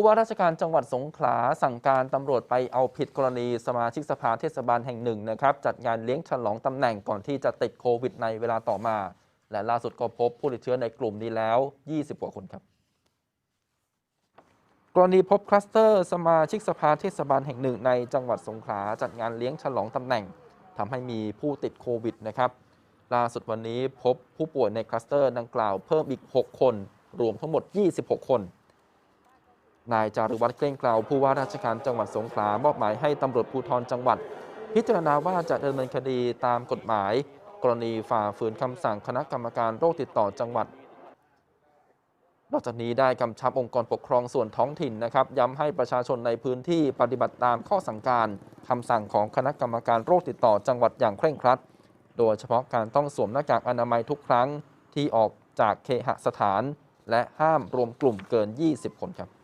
ผู้ว่าราชการจังหวัดสงขลาสั่งการตำรวจไปเอาผิดกรณีสมาชิกสภาเทศบาลแห่งหนึ่งนะครับจัดงานเลี้ยงฉลองตำแหน่งก่อนที่จะติดโควิดในเวลาต่อมา และล่าสุดก็พบผู้ติดเชื้อในกลุ่มนี้แล้ว 20 กว่าคนครับ กรณีพบคลัสเตอร์สมาชิกสภาเทศบาลแห่งหนึ่ง ในจังหวัดสงขลาจัดงานเลี้ยงฉลองตำแหน่งทำให้มีผู้ติดโควิดนะครับล่าสุดวันนี้พบผู้ป่วยในคลัสเตอร์ดังกล่าวเพิ่มอีก 6 คน รวมทั้งหมด 26 คน นายจารุวัฒน์เกล้งกล่าวผู้ว่าราชการจังหวัดสงขลามอบหมายให้ตำรวจภูธรจังหวัด พิจารณาว่าจะดำเนินคดีตามกฎหมาย กรณีฝ่าฝืนคำสั่งคณะกรรมการโรคติดต่อจังหวัด นอกจากนี้ได้กำชับองค์กรปกครองส่วนท้องถิ่นนะครับย้ำให้ประชาชนในพื้นที่ปฏิบัติตามข้อสั่งการคำสั่งของคณะกรรมการโรคติดต่อจังหวัดอย่างเคร่งครัด โดยเฉพาะการต้องสวมหน้ากากอนามัยทุกครั้งที่ออกจากเคหสถาน และห้ามรวมกลุ่มเกิน 20 คนครับ